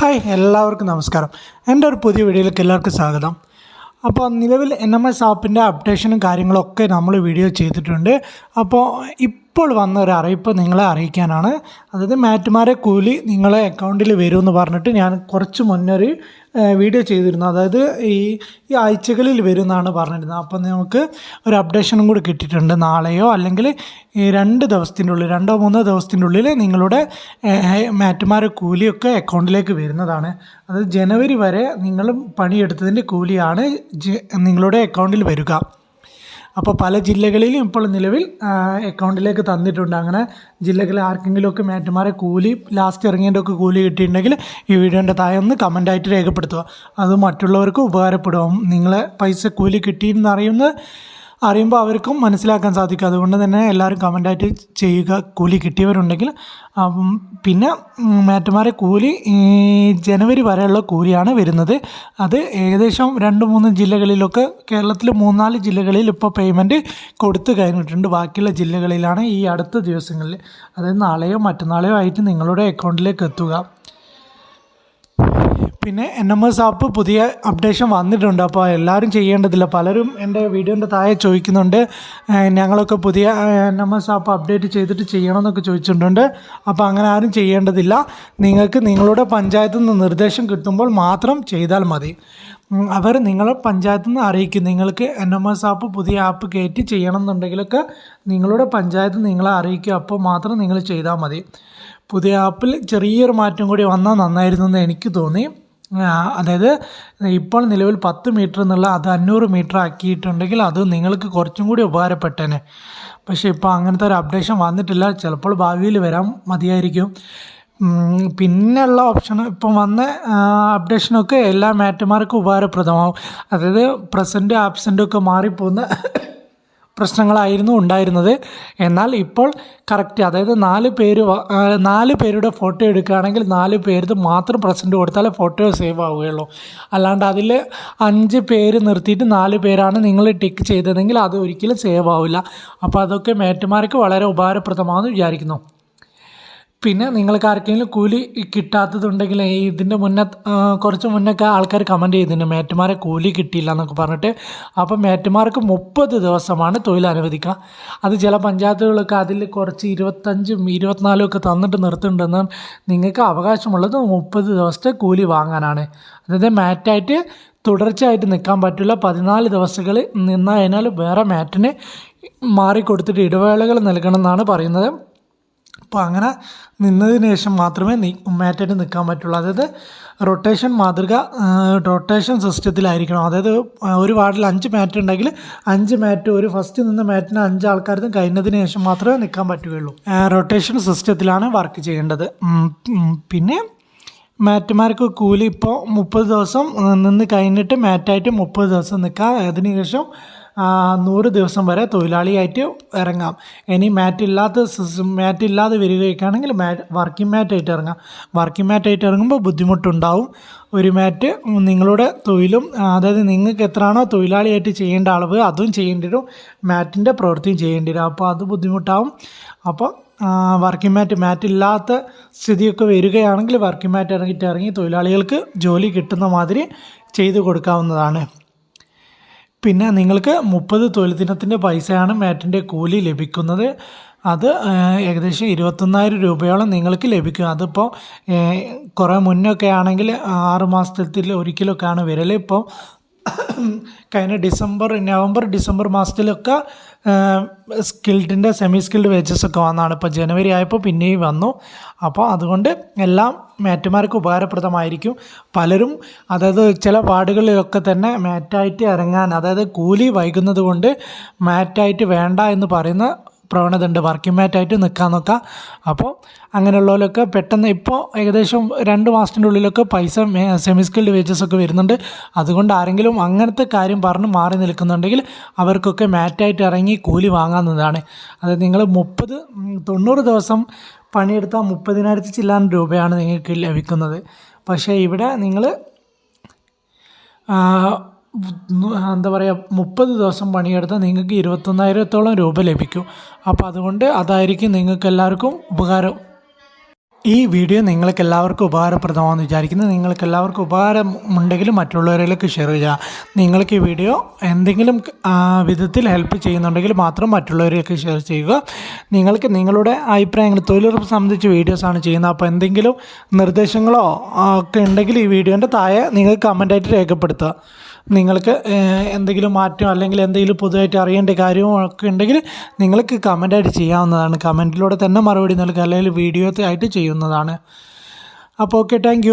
Hi എല്ലാവർക്കും നമസ്കാരം. എന്റെ ഒരു പുതിയ വീഡിയോയിലേക്ക് എല്ലാവർക്കും സ്വാഗതം. അപ്പോൾ നിലവിൽ എൻ എം എസ് ആപ്പിന്റെ അപ്ഡേഷനും കാര്യങ്ങളൊക്കെ നമ്മൾ വീഡിയോ ചെയ്തിട്ടുണ്ട്. അപ്പോൾ ഇപ്പോൾ വന്ന ഒരു അറിയിപ്പ് നിങ്ങളെ അറിയിക്കാനാണ്. അതായത് മാറ്റുമാരെ കൂലി നിങ്ങളെ അക്കൗണ്ടിൽ വരുമെന്ന് പറഞ്ഞിട്ട് ഞാൻ കുറച്ച് മുന്നേ ഒരു വീഡിയോ ചെയ്തിരുന്നു. അതായത് ഈ ഈ ആഴ്ചകളിൽ വരുമെന്നാണ് പറഞ്ഞിരുന്നത്. അപ്പം നമുക്ക് ഒരു അപ്ഡേഷനും കൂടി കിട്ടിയിട്ടുണ്ട് നാളെയോ അല്ലെങ്കിൽ രണ്ട് ദിവസത്തിന്റെ ഉള്ളിൽ രണ്ടോ മൂന്നോ ദിവസത്തിന്റെ ഉള്ളിൽ നിങ്ങളുടെ മാറ്റുമാരെ കൂലിയൊക്കെ അക്കൗണ്ടിലേക്ക് വരുന്നതാണ്. അതായത് ജനുവരി വരെ നിങ്ങൾ പണിയെടുത്തതിന്റെ കൂലിയാണ് നിങ്ങളുടെ അക്കൗണ്ടിൽ വരിക. അപ്പോൾ പല ജില്ലകളിലും ഇപ്പോൾ നിലവിൽ അക്കൗണ്ടിലേക്ക് തന്നിട്ടുണ്ട്. അങ്ങനെ ജില്ലകളിൽ ആർക്കെങ്കിലുമൊക്കെ മാറ്റുമാരെ കൂലി ലാസ്റ്റ് ഇറങ്ങിയതിന്റെ ഒക്കെ കൂലി കിട്ടിയിട്ടുണ്ടെങ്കിൽ ഈ വീഡിയോന്റെ താഴെ ഒന്ന് കമന്റായിട്ട് രേഖപ്പെടുത്തുക. അത് മറ്റുള്ളവർക്ക് ഉപകാരപ്പെടും. നിങ്ങളെ പൈസ കൂലി കിട്ടിയെന്ന് അറിയുന്നത് അറിയുമ്പോൾ അവർക്കും മനസ്സിലാക്കാൻ സാധിക്കും. അതുകൊണ്ട് തന്നെ എല്ലാവരും കമന്റായിട്ട് ചെയ്യുക. കൂലി കിട്ടിയവരുണ്ടെങ്കിൽ പിന്നെ മാറ്റുമാരെ കൂലി ജനുവരി വരെയുള്ള കൂലിയാണ് വരുന്നത്. അത് ഏകദേശം രണ്ട് മൂന്ന് ജില്ലകളിലൊക്കെ കേരളത്തിൽ മൂന്നാൽ ജില്ലകളിൽ ഇപ്പോൾ പേയ്മെന്റ് കൊടുത്തു കഴിഞ്ഞിട്ടുണ്ട്. ബാക്കിയുള്ള ജില്ലകളിലാണ് ഈ അടുത്ത ദിവസങ്ങളിൽ അതായത് നാളെയോ മറ്റന്നാളെയോ ആയിട്ട് നിങ്ങളുടെ അക്കൗണ്ടിലേക്ക് എത്തുക. പിന്നെ എൻ എം എസ് ആപ്പ് പുതിയ അപ്ഡേഷൻ വന്നിട്ടുണ്ട്. അപ്പോൾ എല്ലാവരും ചെയ്യേണ്ടതില്ല. പലരും എന്റെ വീഡിയോന്റെ താഴെ ചോദിക്കുന്നുണ്ട്. ഞങ്ങളൊക്കെ പുതിയ N M S app update ചെയ്തിട്ട് ചെയ്യണമെന്നൊക്കെ ചോദിച്ചിട്ടുണ്ട്. അപ്പോൾ അങ്ങനെ ആരും ചെയ്യേണ്ടതില്ല. നിങ്ങൾക്ക് നിങ്ങളുടെ പഞ്ചായത്തു നിന്ന് നിർദ്ദേശം കിട്ടുമ്പോൾ മാത്രം ചെയ്താൽ മതി. അവർ നിങ്ങളെ പഞ്ചായത്തിൽ നിന്ന് അറിയിക്കും. നിങ്ങൾക്ക് എൻ എം എസ് ആപ്പ് പുതിയ ആപ്പ് കയറ്റി ചെയ്യണം എന്നുണ്ടെങ്കിലൊക്കെ നിങ്ങളുടെ പഞ്ചായത്ത് നിങ്ങളെ അറിയിക്കും. അപ്പോൾ മാത്രം നിങ്ങൾ ചെയ്താൽ മതി. പുതിയ ആപ്പിൽ ചെറിയൊരു മാറ്റം കൂടി വന്നാൽ നന്നായിരുന്നു എന്ന് എനിക്ക് തോന്നി. അതായത് ഇപ്പോൾ നിലവിൽ പത്ത് മീറ്റർ എന്നുള്ള അത് അഞ്ഞൂറ് മീറ്റർ ആക്കിയിട്ടുണ്ടെങ്കിൽ അത് നിങ്ങൾക്ക് കുറച്ചും കൂടി ഉപകാരപ്പെട്ടേനെ. പക്ഷേ ഇപ്പോൾ അങ്ങനത്തെ ഒരു അപ്ഡേഷൻ വന്നിട്ടില്ല. ചിലപ്പോൾ ഭാവിയിൽ വരാൻ മതിയായിരിക്കും. പിന്നെയുള്ള ഓപ്ഷൻ ഇപ്പം വന്ന അപ്ഡേഷനൊക്കെ എല്ലാ മാറ്റുമാർക്കും ഉപകാരപ്രദമാവും. അതായത് പ്രസന്റ് ആബ്സെന്റൊക്കെ മാറിപ്പോകുന്ന പ്രശ്നങ്ങളായിരുന്നു ഉണ്ടായിരുന്നത്. എന്നാൽ ഇപ്പോൾ കറക്റ്റ് അതായത് നാല് പേര് നാല് പേരുടെ ഫോട്ടോ എടുക്കുകയാണെങ്കിൽ നാല് പേര് മാത്രം പ്രസന്റ് കൊടുത്താലേ ഫോട്ടോ സേവ് ആവുകയുള്ളൂ. അല്ലാണ്ട് അതിൽ അഞ്ച് പേര് നിർത്തിയിട്ട് നാല് പേരാണ് നിങ്ങൾ ടിക്ക് ചെയ്തതെങ്കിൽ അത് ഒരിക്കലും സേവ് ആവില്ല. അപ്പോൾ അതൊക്കെ മേറ്റുമാർക്ക് വളരെ ഉപകാരപ്രദമാണെന്ന് വിചാരിക്കുന്നു. പിന്നെ നിങ്ങൾക്ക് ആർക്കെങ്കിലും കൂലി കിട്ടാത്തതുണ്ടെങ്കിൽ ഇതിന്റെ മുന്നേ കുറച്ച് മുന്നൊക്കെ ആൾക്കാർ കമന്റ് ചെയ്തിട്ടുണ്ട് മേറ്റുമാരെ കൂലി കിട്ടിയില്ല എന്നൊക്കെ പറഞ്ഞിട്ട്. അപ്പം മേറ്റുമാർക്ക് മുപ്പത് ദിവസമാണ് തൊഴിൽ അനുവദിക്കുക. അത് ചില പഞ്ചായത്തുകളൊക്കെ അതിൽ കുറച്ച് ഇരുപത്തഞ്ചും ഇരുപത്തിനാലും ഒക്കെ തന്നിട്ട് നിർത്തുന്നുണ്ടെന്ന് നിങ്ങൾക്ക് അവകാശമുള്ളത് മുപ്പത് ദിവസത്തെ കൂലി വാങ്ങാനാണ്. അതായത് മാറ്റായിട്ട് തുടർച്ചയായിട്ട് നിൽക്കാൻ പറ്റില്ല. പതിനാല് ദിവസങ്ങൾ നിന്ന് വേറെ മാറ്റിന് മാറിക്കൊടുത്തിട്ട് ഇടവേളകൾ നൽകണമെന്നാണ് പറയുന്നത്. അപ്പോൾ അങ്ങനെ നിന്നതിന് ശേഷം മാത്രമേ നീ മാറ്റായിട്ട് നിൽക്കാൻ പറ്റുള്ളൂ. അതായത് റൊട്ടേഷൻ മാതൃക റൊട്ടേഷൻ സിസ്റ്റത്തിലായിരിക്കണം അതായത് ഒരു വാർഡിൽ അഞ്ച് മാറ്റ് ഉണ്ടെങ്കിൽ അഞ്ച് മാറ്റ് ഒരു ഫസ്റ്റ് നിന്ന് മാറ്റിന് അഞ്ച് ആൾക്കാർക്ക് കഴിഞ്ഞതിന് ശേഷം മാത്രമേ നിൽക്കാൻ പറ്റുകയുള്ളൂ. റൊട്ടേഷൻ സിസ്റ്റത്തിലാണ് വർക്ക് ചെയ്യേണ്ടത്. പിന്നെ മാറ്റുമാർക്ക് കൂലി ഇപ്പോൾ മുപ്പത് ദിവസം നിന്ന് കഴിഞ്ഞിട്ട് മാറ്റായിട്ട് മുപ്പത് ദിവസം നിൽക്കുക അതിനുശേഷം നൂറ് ദിവസം വരെ തൊഴിലാളിയായിട്ട് ഇറങ്ങാം. ഇനി മാറ്റ് ഇല്ലാത്ത മാറ്റ് ഇല്ലാതെ വരികയൊക്കെയാണെങ്കിൽ മാറ്റ് വർക്കിംഗ് മാറ്റായിട്ട് ഇറങ്ങാം. വർക്കിംഗ് മാറ്റായിട്ട് ഇറങ്ങുമ്പോൾ ബുദ്ധിമുട്ടുണ്ടാവും. ഒരു മാറ്റ് നിങ്ങളുടെ തൊഴിലും അതായത് നിങ്ങൾക്ക് എത്രയാണോ തൊഴിലാളിയായിട്ട് ചെയ്യേണ്ട അളവ് അതും ചെയ്യേണ്ടി വരും. മാറ്റിന്റെ പ്രവൃത്തിയും ചെയ്യേണ്ടി വരും. അപ്പോൾ അത് ബുദ്ധിമുട്ടാവും. അപ്പോൾ വർക്കിംഗ് മാറ്റ് മാറ്റ് ഇല്ലാത്ത സ്ഥിതിയൊക്കെ വരികയാണെങ്കിൽ വർക്കിംഗ് മാറ്റ് ഇറങ്ങിയിട്ട് ഇറങ്ങി തൊഴിലാളികൾക്ക് ജോലി കിട്ടുന്ന മാതിരി ചെയ്തു കൊടുക്കാവുന്നതാണ്. പിന്നെ നിങ്ങൾക്ക് മുപ്പത് തൊഴിൽ ദിനത്തിന്റെ പൈസയാണ് മാറ്റിന്റെ കൂലി ലഭിക്കുന്നത്. അത് ഏകദേശം ഇരുപത്തൊന്നായിരം രൂപയോളം നിങ്ങൾക്ക് ലഭിക്കും. അതിപ്പോൾ കുറേ മുന്നൊക്കെ ആണെങ്കിൽ ആറ് മാസത്തിൽ ഒരിക്കലൊക്കെയാണ് വരൽ ഇപ്പോൾ കഴിഞ്ഞ ഡിസംബർ നവംബർ ഡിസംബർ മാസത്തിലൊക്കെ സ്കിൽഡിന്റെ സെമി സ്കിൽഡ് വേജസ് ഒക്കെ വന്നതാണ് ഇപ്പോൾ ജനുവരി ആയപ്പോൾ പിന്നെയും വന്നു. അപ്പോൾ അതുകൊണ്ട് എല്ലാം മാറ്റുമാർക്ക് ഉപകാരപ്രദമായിരിക്കും. പലരും അതായത് ചില വാർഡുകളിലൊക്കെ തന്നെ മാറ്റായിട്ട് ഇറങ്ങാൻ അതായത് കൂലി വൈകുന്നത് കൊണ്ട് മാറ്റായിട്ട് വേണ്ട എന്ന് പറയുന്ന പ്രവണത ഉണ്ട് വർക്കിംഗ് മാറ്റായിട്ട് നിൽക്കാൻ നോക്കാം. അപ്പോൾ അങ്ങനെയുള്ളവരൊക്കെ പെട്ടെന്ന് ഇപ്പോൾ ഏകദേശം രണ്ട് മാസത്തിന്റെ ഉള്ളിലൊക്കെ പൈസ സെമി സ്കിൽഡ് വേജസ് ഒക്കെ വരുന്നുണ്ട്. അതുകൊണ്ട് ആരെങ്കിലും അങ്ങനത്തെ കാര്യം പറഞ്ഞ് മാറി നിൽക്കുന്നുണ്ടെങ്കിൽ അവർക്കൊക്കെ മാറ്റായിട്ട് ഇറങ്ങി കൂലി വാങ്ങാവുന്നതാണ്. അതായത് നിങ്ങൾ മുപ്പത് തൊണ്ണൂറ് ദിവസം പണിയെടുത്താൽ മുപ്പതിനായിരത്തി ചില്ലാൻ രൂപയാണ് നിങ്ങൾക്ക് ലഭിക്കുന്നത്. പക്ഷേ ഇവിടെ നിങ്ങൾ എന്താ പറയുക മുപ്പത് ദിവസം പണിയെടുത്താൽ നിങ്ങൾക്ക് ഇരുപത്തൊന്നായിരത്തോളം രൂപ ലഭിക്കും. അപ്പോൾ അതുകൊണ്ട് അതായിരിക്കും നിങ്ങൾക്ക് എല്ലാവർക്കും ഉപകാരം. ഈ വീഡിയോ നിങ്ങൾക്ക് എല്ലാവർക്കും ഉപകാരപ്രദമാണെന്ന് വിചാരിക്കുന്നത് നിങ്ങൾക്ക് എല്ലാവർക്കും ഉപകാരം ഉണ്ടെങ്കിൽ മറ്റുള്ളവരിലേക്ക് ഷെയർ ചെയ്യുക. നിങ്ങൾക്ക് ഈ വീഡിയോ എന്തെങ്കിലും വിധത്തിൽ ഹെൽപ്പ് ചെയ്യുന്നുണ്ടെങ്കിൽ മാത്രം മറ്റുള്ളവരിലേക്ക് ഷെയർ ചെയ്യുക. നിങ്ങൾക്ക് നിങ്ങളുടെ അഭിപ്രായങ്ങൾ തൊഴിലുറപ്പ് സംബന്ധിച്ച് വീഡിയോസാണ് ചെയ്യുന്നത്. അപ്പോൾ എന്തെങ്കിലും നിർദ്ദേശങ്ങളോ ഒക്കെ ഉണ്ടെങ്കിൽ ഈ വീഡിയോന്റെ താഴെ നിങ്ങൾക്ക് കമന്റായിട്ട് രേഖപ്പെടുത്തുക. നിങ്ങൾക്ക് എന്തെങ്കിലും മാറ്റം അല്ലെങ്കിൽ എന്തെങ്കിലും പുതുതായിട്ട് അറിയേണ്ട കാര്യമോ ഒക്കെ ഉണ്ടെങ്കിൽ നിങ്ങൾക്ക് കമന്റായിട്ട് ചെയ്യാവുന്നതാണ്. കമന്റിലൂടെ തന്നെ മറുപടി നൽകുക അല്ലെങ്കിൽ വീഡിയോ ആയിട്ട് ചെയ്യുന്നതാണ്. അപ്പോൾ ഓക്കെ താങ്ക്